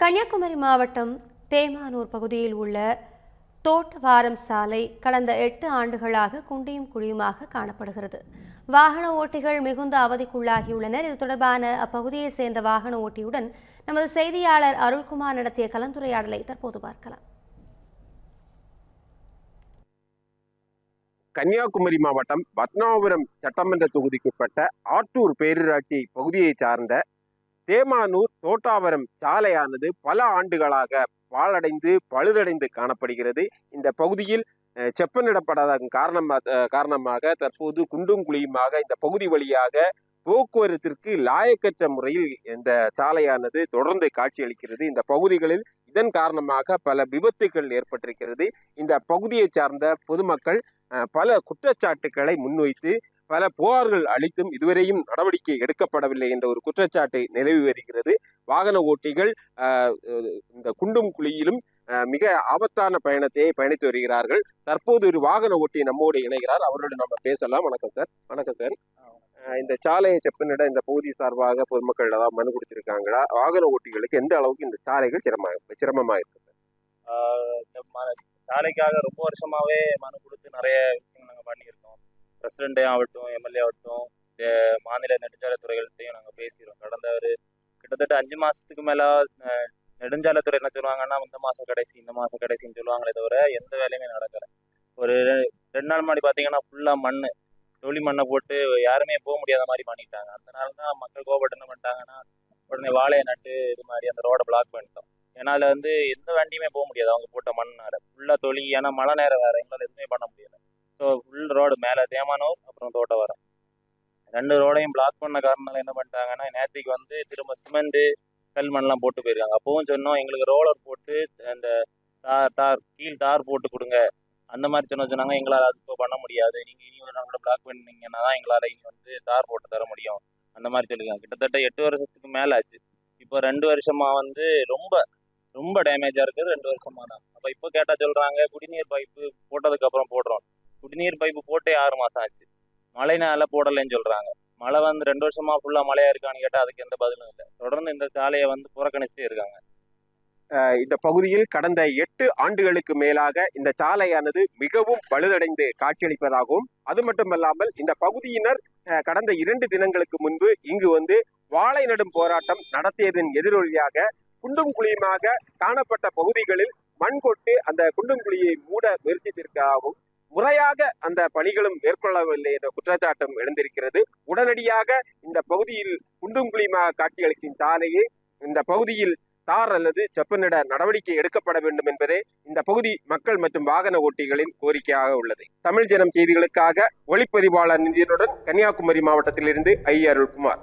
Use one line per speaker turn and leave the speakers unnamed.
கன்னியாகுமரி மாவட்டம் தேமானூர் பகுதியில் உள்ள தோட்டவாரம் சாலை கடந்த எட்டு ஆண்டுகளாக குண்டியும் குழியுமாக காணப்படுகிறது. வாகன ஓட்டிகள் மிகுந்த அவதிக்குள்ளாகியுள்ளனர். இது தொடர்பான அப்பகுதியைச் சேர்ந்த வாகன ஓட்டியுடன் நமது செய்தியாளர் அருள்குமார் நடத்திய கலந்துரையாடலை தற்போது பார்க்கலாம்.
கன்னியாகுமரி மாவட்டம் பத்மாபுரம் சட்டமன்ற தொகுதிக்குட்பட்ட ஆற்றூர் பேரூராட்சி பகுதியை சார்ந்த தேமானூர் தோட்டாவரம் சாலையானது பல ஆண்டுகளாக பாலடைந்து பழுதடைந்து காணப்படுகிறது. இந்த பகுதியில் செப்பனிடப்படாத காரணமாக காரணமாக தற்போது குண்டும் குழியுமாக இந்த பகுதி வழியாக போக்குவரத்திற்கு லாயக்கற்ற முறையில் இந்த சாலையானது தொடர்ந்து காட்சியளிக்கிறது. இந்த பகுதிகளில் இதன் காரணமாக பல விபத்துகள் ஏற்பட்டிருக்கிறது. இந்த பகுதியை சார்ந்த பொதுமக்கள் பல குற்றச்சாட்டுக்களை முன்வைத்து பல புகார்கள் அளித்தும் இதுவரையும் நடவடிக்கை எடுக்கப்படவில்லை என்ற ஒரு குற்றச்சாட்டை நிலவி வருகிறது. வாகன ஓட்டிகள் இந்த குண்டும் குழியிலும் மிக ஆபத்தான பயணத்தை பயணித்து வருகிறார்கள். தற்போது ஒரு வாகன ஓட்டி நம்மோடு இணைகிறார். அவரோடு நம்ம பேசலாம். வணக்கம் சார். வணக்கம் சார். இந்த சாலையை செப்பனிட இந்த பகுதி சார்பாக பொதுமக்கள் ஏதாவது மனு கொடுத்திருக்காங்களா? வாகன ஓட்டிகளுக்கு எந்த அளவுக்கு இந்த சாலைகள் சிரமமாக சிரமமாக இருக்கு? சார்
சாலைக்காக ரொம்ப வருஷமாவே மனு கொடுத்து நிறைய பிரசிடண்டே ஆகட்டும் எம்எல்ஏ ஆகட்டும் மாநில நெடுஞ்சாலைத்துறைகள்கிட்டையும் நாங்கள் பேசிடுவோம் கடந்த ஒரு கிட்டத்தட்ட அஞ்சு மாசத்துக்கு மேல நெடுஞ்சாலைத்துறை என்ன சொல்லுவாங்கன்னா இந்த மாசம் கடைசி இந்த மாசம் கடைசின்னு சொல்லுவாங்களே தவிர எந்த வேலையுமே நடக்கல. ஒரு ரெண்டு நாள் முன்னாடி பார்த்தீங்கன்னா ஃபுல்லா மண் தொழி மண்ணை போட்டு யாருமே போக முடியாத மாதிரி பண்ணிட்டாங்க. அதனால தான் மக்கள் கோபப்பட்டு என்ன பண்ணிட்டாங்கன்னா உடனே வாழையை நட்டு இது மாதிரி அந்த ரோடை பிளாக் பண்ணிட்டோம். ஏன்னா அதில் வந்து எந்த வண்டியுமே போக முடியாது. அவங்க போட்ட மண்ணால. ஃபுல்லாக தொழி ஏன்னா மழை நேரம் வேற. எங்களால் ஸோ ஃபுல் ரோடு மேலே தேமானூர் அப்புறம் தோட்டவரம். ரெண்டு ரோடையும் பிளாக் பண்ண காரணம் என்ன பண்ணிட்டாங்கன்னா நேற்றுக்கு வந்து திரும்ப சிமெண்ட்டு கல் மண்ணெலாம் போட்டு போயிருக்காங்க. அப்பவும் சொன்னோம் எங்களுக்கு ரோலர் போட்டு அந்த டார் டார் கீழ் தார் போட்டு கொடுங்க. அந்த மாதிரி சொன்ன சொன்னாங்க எங்களால் அது இப்போ பண்ண முடியாது. நீங்கள் இனி ஒரு நாள் கூட பிளாக் பண்ணீங்கன்னா தான் எங்களால் இனி வந்து டார் போட்டு தர முடியும். அந்த மாதிரி சொல்லியிருக்காங்க. கிட்டத்தட்ட எட்டு வருஷத்துக்கு மேலே ஆச்சு. இப்போ ரெண்டு வருஷமா வந்து ரொம்ப ரொம்ப டேமேஜாக இருக்குது ரெண்டு வருஷமா தான். அப்போ இப்போ கேட்டால் சொல்கிறாங்க குடிநீர் பைப்பு போட்டதுக்கப்புறம் போடுறோம். குடிநீர் பைப்பு போட்டே ஆறு மாதம் ஆச்சு. மழைனால போடலைன்னு சொல்கிறாங்க மழை வந்து ரெண்டு வருஷமா ஃபுல்லாக மழையாக இருக்கான்னு கேட்டால் அதுக்கு எந்த பதிலும் இல்லை. தொடர்ந்து இந்த சாலையை வந்து புறக்கணிச்சுட்டே இருக்காங்க.
அஹ் இந்த பகுதியில் கடந்த எட்டு ஆண்டுகளுக்கு மேலாக இந்த சாலையானது மிகவும் பழுதடைந்து காட்சியளிப்பதாகவும் அது மட்டுமல்லாமல் இந்த பகுதியினர் அஹ், கடந்த இரண்டு தினங்களுக்கு முன்பு இங்கு வந்து வாழை நடும் போராட்டம் நடத்தியதன் எதிரொலியாக குண்டும் குழியுமாக காணப்பட்ட பகுதிகளில் மண் கொட்டு அந்த குண்டும் குழியை மூட முயற்சித்திருக்காகவும் முறையாக அந்த பணிகளும் மேற்கொள்ளவில்லை என்ற குற்றச்சாட்டும் எழுந்திருக்கிறது. உடனடியாக இந்த பகுதியில் குண்டும் குழியுமாக காட்சியளிக்கும் சாலையை இந்த பகுதியில் தார் அல்லது செப்பனிட நடவடிக்கை எடுக்கப்பட வேண்டும் என்பதே இந்த பகுதி மக்கள் மற்றும் வாகன ஓட்டிகளின் கோரிக்கையாக உள்ளது. தமிழ் ஜனம் செய்திகளுக்காக ஒளிப்பதிவாளர் நிதியனுடன் கன்னியாகுமரி மாவட்டத்திலிருந்து ஐ அருள்குமார்.